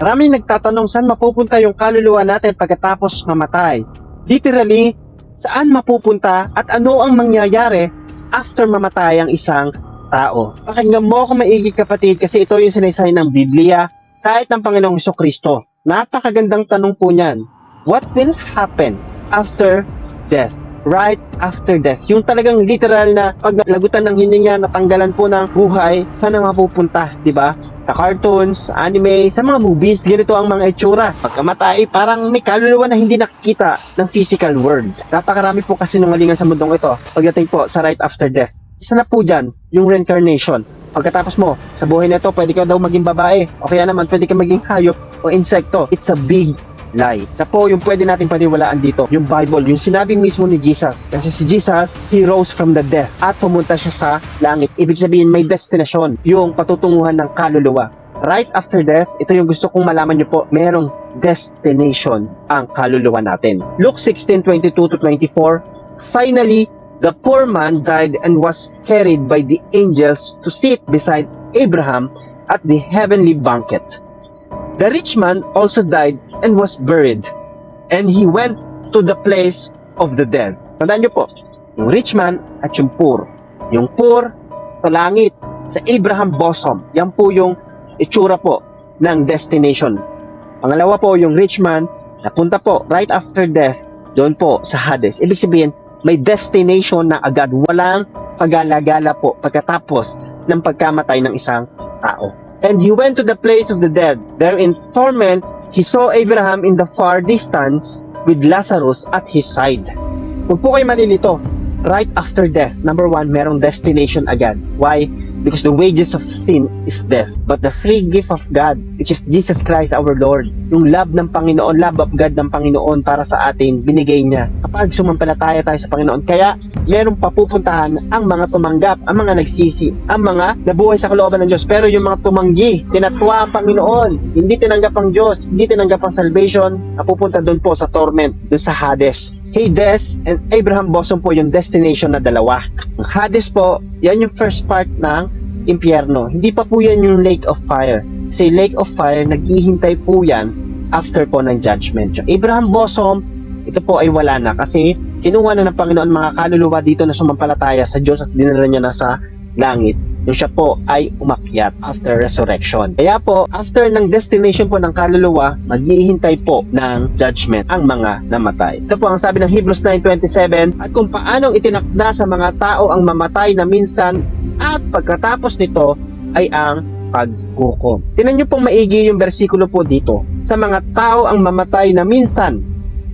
Maraming nagtatanong saan mapupunta yung kaluluwa natin pagkatapos mamatay. Literally, saan mapupunta at ano ang mangyayari after mamatay ang isang tao. Pakinggan mo ako maigi kapatid kasi ito yung sinaysay ng Biblia kahit ng Panginoong Iso Kristo. Napakagandang tanong po niyan. What will happen after death? Right after death. Yung talagang literal na pag lagutan ng hininga, natanggalan po ng buhay, saan na mapupunta, di ba? Sa cartoons, anime, sa mga movies, ganito ang mga itsura. Pagkamatay, parang may kaluluwa na hindi nakikita ng physical world. Napakarami po kasi nungalingan sa mundong ito pagdating po sa right after death. Isa na po dyan, yung reincarnation. Pagkatapos mo, sa buhay na ito, pwede ka daw maging babae. O kaya naman, pwede ka maging hayop o insekto. It's a big lie. Sa po yung pwede nating paniwalaan dito, yung Bible, yung sinabi mismo ni Jesus. Kasi si Jesus, he rose from the death at pumunta siya sa langit. Ibig sabihin, may destination, yung patutunguhan ng kaluluwa. Right after death, ito yung gusto kong malaman nyo po, merong destination ang kaluluwa natin. Luke 16:22 to 24, Finally, the poor man died and was carried by the angels to sit beside Abraham at the heavenly banquet. The rich man also died and was buried, and he went to the place of the dead. Tandaan niyo po, yung rich man at yung poor. Yung poor sa langit, sa Abraham bosom. Yan po yung itsura po ng destination. Pangalawa po, yung rich man, napunta po right after death, doon po sa Hades. Ibig sabihin, may destination na agad. Walang pagala-gala po pagkatapos ng pagkamatay ng isang tao. And he went to the place of the dead. There in torment, he saw Abraham in the far distance with Lazarus at his side. Huwag po kayo malilito. Right after death, number one, merong destination agad. Why? Because the wages of sin is death. But the free gift of God, which is Jesus Christ our Lord, yung love ng Panginoon, love of God ng Panginoon para sa atin, binigay niya. Kapag sumampalataya tayo sa Panginoon, kaya merong papupuntahan ang mga tumanggap, ang mga nagsisi, ang mga nabuhay sa kalooban ng Diyos. Pero yung mga tumanggi, tinatwa ang Panginoon, hindi tinanggap ang Diyos, hindi tinanggap ang salvation, napupunta doon po sa torment, doon sa Hades. Hades and Abraham bosom po yung destination na dalawa. Ang Hades po, yan yung first part ng impyerno. Hindi pa po yan yung lake of fire. Kasi lake of fire, naghihintay po yan after po ng judgment. Yung Abraham bosom, ito po ay wala na kasi kinuha na ng Panginoon mga kaluluwa dito na sumampalataya sa Diyos at dinala niya na sa langit yung siya po ay umakyat after resurrection. Kaya po, after ng destination po ng kaluluwa, maghihintay po ng judgment ang mga namatay. Ito po ang sabi ng Hebrews 9.27, at kung paanong itinakda sa mga tao ang mamatay na minsan at pagkatapos nito ay ang paghukom. Tinan niyo pong maigi yung bersikulo po dito. Sa mga tao ang mamatay na minsan,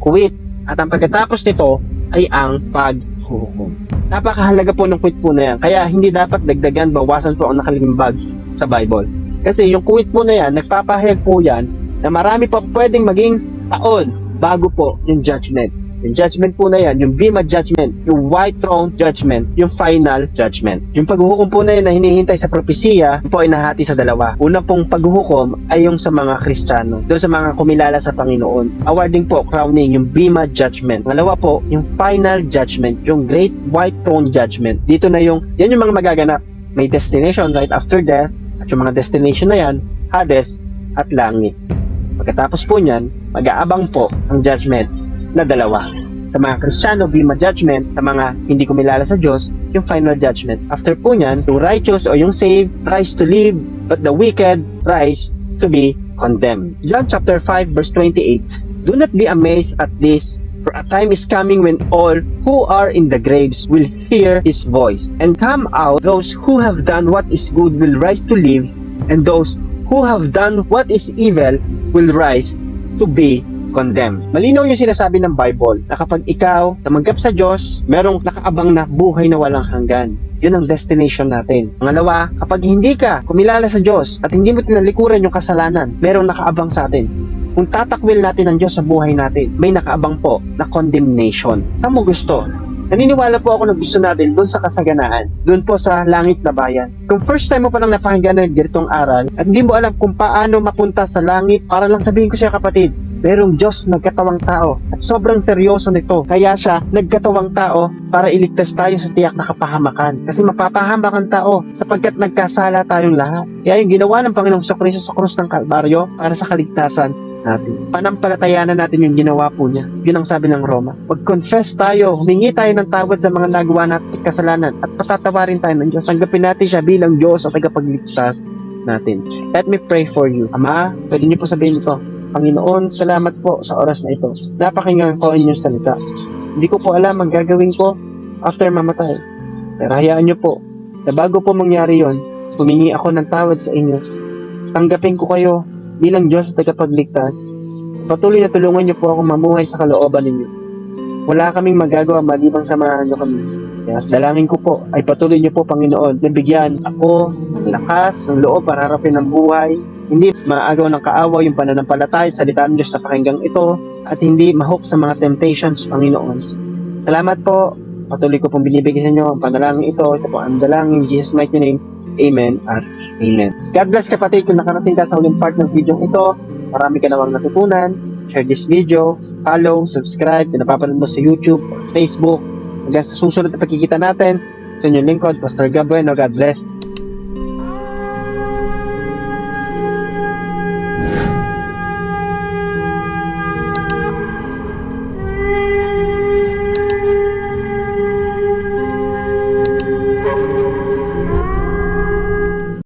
kuwit, at ang pagkatapos nito ay ang paghukom. Napakahalaga po ng quit po na yan. Kaya hindi dapat dagdagan, bawasan po ang nakalimbag sa Bible. Kasi yung quit po na yan, nagpapahayag po yan na marami pa pwedeng maging taon bago po yung judgment. Yung judgment po na yan, yung Bema judgment, yung white throne judgment, yung final judgment. Yung paghuhukom po na yan na hinihintay sa propesiya, po ay nahati sa dalawa. Una pong paghuhukom ay yung sa mga Kristiyano, doon sa mga kumilala sa Panginoon. Awarding po, crowning, yung Bema judgment. Pangalawa po, yung final judgment, yung great white throne judgment. Dito na yung, yan yung mga magaganap. May destination right after death, at yung mga destination na yan, Hades at langit. Pagkatapos po niyan, mag-aabang po ang judgment na dalawa. Sa mga Kristiyano, Bima judgment. Sa mga hindi kumilala sa Diyos, yung final judgment. After po niyan, yung righteous o yung saved rise to live, but the wicked rise to be condemned. John chapter 5 verse 28. Do not be amazed at this, for a time is coming when all who are in the graves will hear his voice and come out. Those who have done what is good will rise to live, and those who have done what is evil will rise to be condemned. Malinaw yung sinasabi ng Bible na kapag ikaw tamanggap sa Diyos, merong nakaabang na buhay na walang hanggan. Yun ang destination natin. Pangalawa, kapag hindi ka kumilala sa Diyos at hindi mo tinalikuran yung kasalanan, merong nakaabang sa atin. Kung tatakwil natin ang Diyos sa buhay natin, may nakaabang po na condemnation. Saan mo gusto? Naniniwala po ako na gusto natin doon sa kasaganaan, doon po sa langit na bayan. Kung first time mo pa lang napakinggan ng ganitong aral at hindi mo alam kung paano mapunta sa langit, para lang sabihin ko siya kapatid, merong Diyos nagkatawang tao at sobrang seryoso nito. Kaya siya nagkatawang tao para iligtas tayo sa tiyak na kapahamakan. Kasi mapapahamak ang tao sapagkat nagkasala tayong lahat. Kaya yung ginawa ng Panginoong Sokristo sa krus ng Kalbaryo para sa kaligtasan natin. Panampalatayanan natin yung ginawa po niya. Yun ang sabi ng Roma. Mag-confess tayo, humingi tayo ng tawad sa mga nagawa natin kasalanan at patatawarin tayo ng Diyos. Tanggapin natin siya bilang Diyos at tagapagligtas natin. Let me pray for you. Ama, pwede niyo po sabihin ito. Panginoon, salamat po sa oras na ito. Napakinggan ko ang inyong salita. Hindi ko po alam ang gagawin ko after mamatay. Pero hayaan niyo po na bago po mangyari yon, humingi ako ng tawad sa inyo. Tanggapin ko kayo bilang Diyos at tagapagligtas. Patuloy na tulungan niyo po ako mamuhay sa kalooban ninyo. Wala kaming magagawa maliban samahan niyo kami. Kaya dalangin ko po ay patuloy niyo po Panginoon na bigyan ako ng lakas, ng loob para harapin ang buhay. Hindi maagaw ng kaawa yung pananampalataya at salita ng Diyos na pakinggang ito at hindi mahok sa mga temptations, Panginoon. Salamat po. Patuloy ko pong binibigay sa inyo ang panalangin ito. Ito po ang dalangin in Jesus' mighty name. Amen at Amen. God bless kapatid kung nakarating ka sa huling part ng video ito. Marami ka namang natutunan. Share this video. Follow, subscribe. Kung mo sa YouTube, Facebook. Hanggang sa susunod na pagkikita natin. Sa inyong lingkod, Pastor Gabriel. God bless.